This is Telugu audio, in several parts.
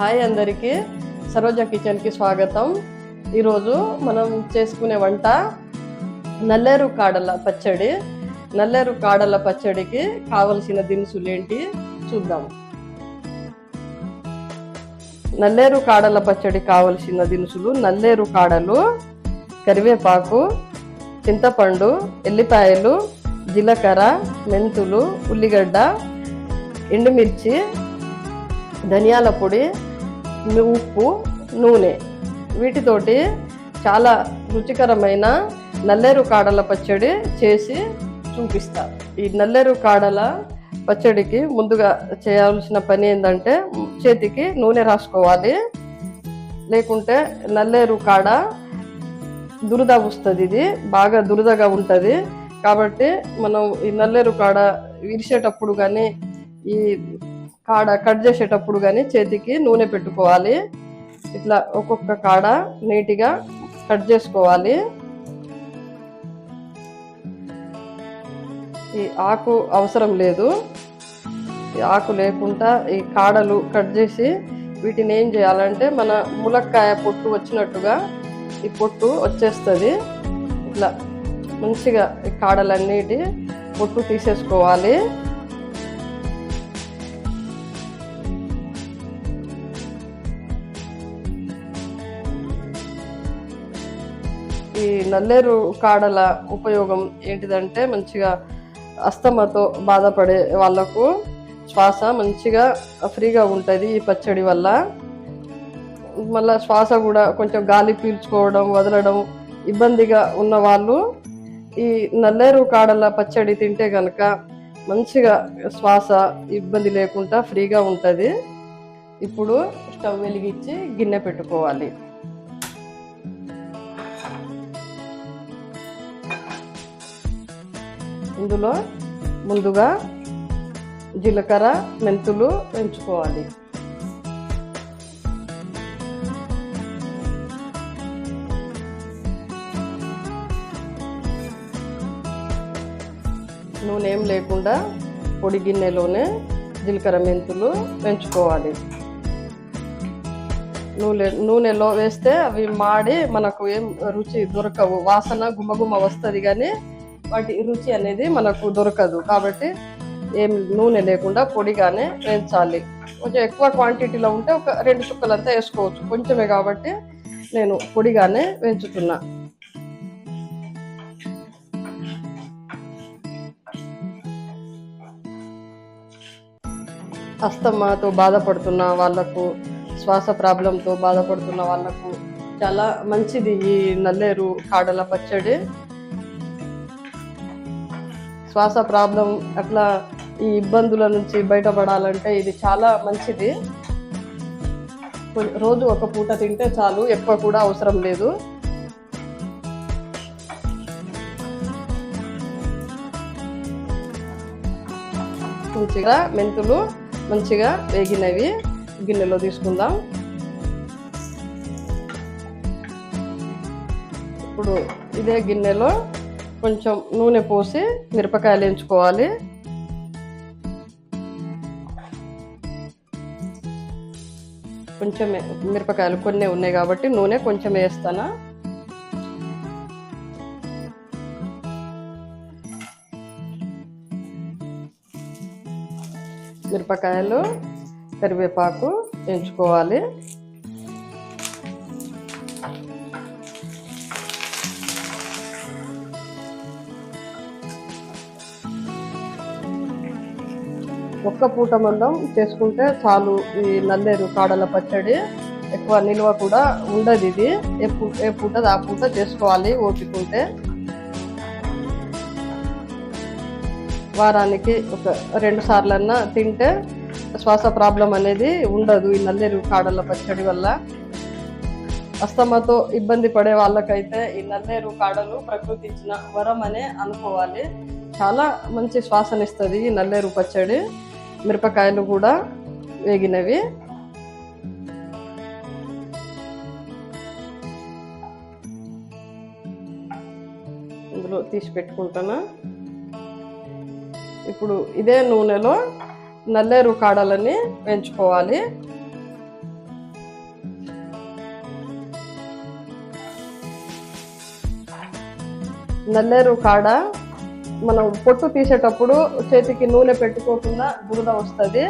హాయ్ అందరికీ. సరోజ కిచెన్కి స్వాగతం. ఈరోజు మనం చేసుకునే వంట నల్లేరు కాడల పచ్చడి. నల్లేరు కాడల పచ్చడికి కావలసిన దినుసులు ఏంటి చూద్దాం. నల్లేరు కాడల పచ్చడి కావలసిన దినుసులు నల్లేరు కాడలు కరివేపాకు చింతపండు ఎల్లిపాయలు జీలకర్ర మెంతులు ఉల్లిగడ్డ ఎండుమిర్చి ధనియాల పొడి ఉప్పు నూనె. వీటితోటి చాలా రుచికరమైన నల్లేరు కాడల పచ్చడి చేసి చూపిస్తా. ఈ నల్లేరు కాడల పచ్చడికి ముందుగా చేయాల్సిన పని ఏంటంటే చేతికి నూనె రాసుకోవాలి. లేకుంటే నల్లేరు కాడ దురద వస్తుంది ఇది బాగా దురదగా ఉంటుంది. కాబట్టి మనం ఈ నల్లేరు కాడ విరిసేటప్పుడు కానీ ఈ కాడ కట్ చేసేటప్పుడు కానీ చేతికి నూనె పెట్టుకోవాలి. ఇట్లా ఒక్కొక్క కాడ నీట్గా కట్ చేసుకోవాలి. ఈ ఆకు అవసరం లేదు. ఈ ఆకు లేకుండా ఈ కాడలు కట్ చేసి వీటిని ఏం చేయాలంటే మన ములక్కాయ పొట్టు వచ్చినట్టుగా ఈ పొట్టు వచ్చేస్తుంది. ఇట్లా మంచిగా ఈ కాడలన్నిటి పొట్టు తీసేసుకోవాలి. ఈ నల్లేరు కాడల ఉపయోగం ఏంటిదంటే మంచిగా అస్తమతో బాధపడే వాళ్ళకు శ్వాస మంచిగా ఫ్రీగా ఉంటుంది ఈ పచ్చడి వల్ల. మళ్ళా శ్వాస కూడా కొంచెం గాలి పీల్చుకోవడం వదలడం ఇబ్బందిగా ఉన్న వాళ్ళు ఈ నల్లేరు కాడల పచ్చడి తింటే కనుక మంచిగా శ్వాస ఇబ్బంది లేకుండా ఫ్రీగా ఉంటుంది. ఇప్పుడు స్టవ్ వెలిగించి గిన్నె పెట్టుకోవాలి. ఇందులో ముందుగా జీలకర్ర మెంతులు పెంచుకోవాలి నూనె ఏం లేకుండా పొడి గిన్నెలోనే జీలకర్ర మెంతులు పెంచుకోవాలి నూనె నూనెలో వేస్తే అవి మాడి మనకు ఏం రుచి దొరకవు. వాసన గుమ్మగుమ్మ వస్తుంది కానీ వాటి రుచి అనేది మనకు దొరకదు. కాబట్టి ఏం నూనె లేకుండా పొడిగానే వేయించాలి. కొంచెం ఎక్కువ క్వాంటిటీలో ఉంటే ఒక రెండు చుక్కలంతా వేసుకోవచ్చు. కొంచెమే కాబట్టి నేను పొడిగానే వేయించుతున్నా. అస్తమాతో బాధపడుతున్న వాళ్ళకు శ్వాస ప్రాబ్లంతో బాధపడుతున్న వాళ్ళకు చాలా మంచిది ఈ నల్లేరు కాడల పచ్చడి. శ్వాస ప్రాబ్లం అట్లా ఈ ఇబ్బందుల నుంచి బయటపడాలంటే ఇది చాలా మంచిది. రోజు ఒక పూట తింటే చాలు ఎక్కువ కూడా అవసరం లేదు. మంచిగా మెంతులు మంచిగా వేగినవి గిన్నెలో తీసుకుందాం. ఇప్పుడు ఇదే గిన్నెలో కొంచెం నూనె పోసి మిరపకాయలు ఎంచుకోవాలి. కొంచెం మిరపకాయలు కొన్ని ఉన్నాయి కాబట్టి నూనె కొంచెం వేస్తానా. మిరపకాయలు కరివేపాకు ఎంచుకోవాలి. ఒక్క పూట మందం చేసుకుంటే చాలు ఈ నల్లేరు కాడల పచ్చడి ఎక్కువ నిల్వ కూడా ఉండదు ఇది. ఏ పూ- ఏ పూట ఆ పూట చేసుకోవాలి ఓపిక ఉంటే. వారానికి ఒక రెండు సార్లన్నా తింటే శ్వాస ప్రాబ్లం అనేది ఉండదు ఈ నల్లేరు కాడల పచ్చడి వల్ల. అస్తమాతో ఇబ్బంది పడే వాళ్ళకైతే ఈ నల్లేరు కాడలు ప్రకృతి ఇచ్చిన వరం అనే అనుకోవాలి. చాలా మంచి శ్వాసనిస్తుంది ఈ నల్లేరు పచ్చడి. మిరపకాయలు కూడా వేగినవి. ఇందులో తీసి పెట్టుకుంటాను. ఇప్పుడు ఇదే నూనెలో నల్లేరు కాడలని పెంచుకోవాలి నల్లేరు కాడ మనం పొట్టు తీసేటప్పుడు చేతికి నూనె పెట్టుకోకుండా బురద వస్తుంది.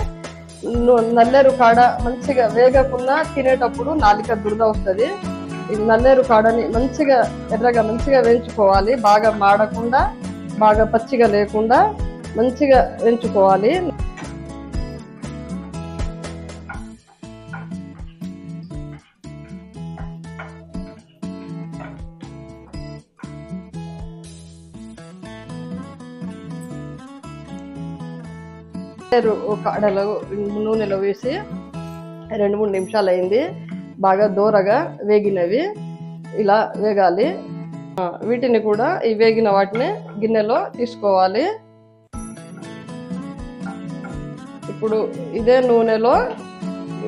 నల్లేరు కాడ మంచిగా వేగకుండా తినేటప్పుడు నాలిక దురద వస్తుంది. ఈ నల్లేరు కాడని మంచిగా ఎర్రగా మంచిగా వేయించుకోవాలి. బాగా మాడకుండా బాగా పచ్చిగా లేకుండా మంచిగా వేయించుకోవాలి. కాడలో నూనెలో వేసి రెండు మూడు నిమిషాలు అయింది బాగా దూరగా వేగినవి. ఇలా వేగాలి. వీటిని కూడా ఈ వేగిన వాటిని గిన్నెలో తీసుకోవాలి. ఇప్పుడు ఇదే నూనెలో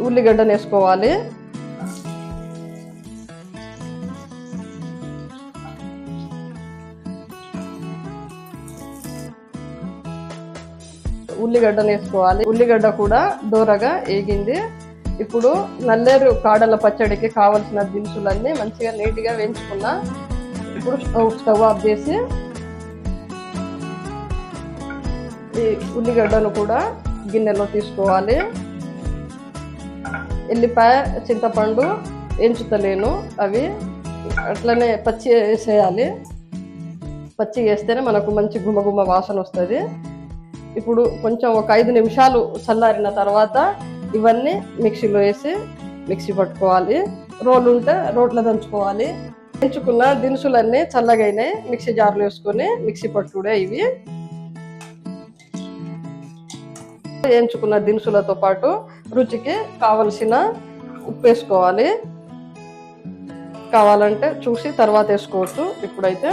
ఉల్లిగడ్డను వేసుకోవాలి. ఉల్లిగడ్డను వేసుకోవాలి. ఉల్లిగడ్డ కూడా దూరగా వేగింది ఇప్పుడు నల్లేరు కాడల పచ్చడికి కావలసిన దినుసులన్నీ మంచిగా నీట్గా వేయించుకున్నా. ఇప్పుడు స్టవ్ స్టవ్ ఆఫ్ చేసి ఈ ఉల్లిగడ్డను కూడా గిన్నెలో తీసుకోవాలి. ఎల్లిపాయ చింతపండు ఎంచుతలేను అవి. అట్లనే పచ్చి వేసేయాలి. పచ్చి వేస్తేనే మనకు మంచి గుమగుమ వాసన వస్తుంది. ఇప్పుడు కొంచెం ఒక ఐదు నిమిషాలు చల్లారిన తర్వాత ఇవన్నీ మిక్సీలో వేసి మిక్సీ పట్టుకోవాలి. రోలు ఉంటే రోట్లో దంచుకోవాలి. దంచుకున్న దినుసులన్నీ చల్లగైనాయి. మిక్సీ జార్లో వేసుకొని మిక్సీ పట్టుడే ఇవి. వేయించుకున్న దినుసులతో పాటు రుచికి కావలసిన ఉప్పు వేసుకోవాలి. కావాలంటే చూసి తర్వాత వేసుకోవచ్చు. ఇప్పుడైతే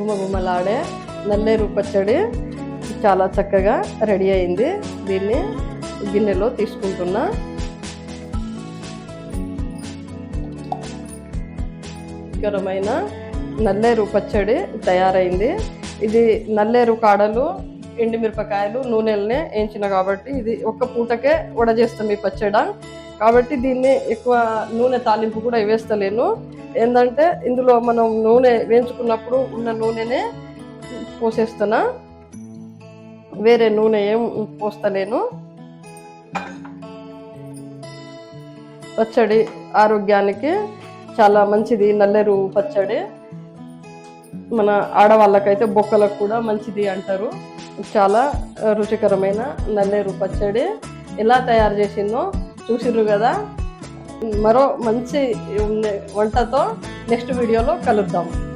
గుమగుమలాడే నల్లేరు పచ్చడి చాలా చక్కగా రెడీ అయింది. దీన్ని గిన్నెలో తీసుకుంటున్నా. రుచికరమైన నల్లేరు పచ్చడి తయారైంది. ఇది నల్లేరు కాడలు ఎండుమిరపకాయలు నూనెలనే వేయించిన కాబట్టి ఇది ఒక్క పూటకే వడజేస్తాం ఈ పచ్చడి. కాబట్టి దీన్ని ఎక్కువ నూనె తాలింపు కూడా వేస్తలేను. ఏంటంటే ఇందులో మనం నూనె వేయించుకున్నప్పుడు ఉన్న నూనెనే పోసేస్తున్నా. వేరే నూనె ఏం పోస్తలేను. పచ్చడి ఆరోగ్యానికి చాలా మంచిది. నల్లేరు పచ్చడి మన ఆడవాళ్ళకైతే బొక్కలకు కూడా మంచిది అంటారు. చాలా రుచికరమైన నల్లేరు పచ్చడి ఎలా తయారు చేసిందో చూసిర్రు కదా? మరో మంచి వంటతో నెక్స్ట్ వీడియోలో కలుద్దాం.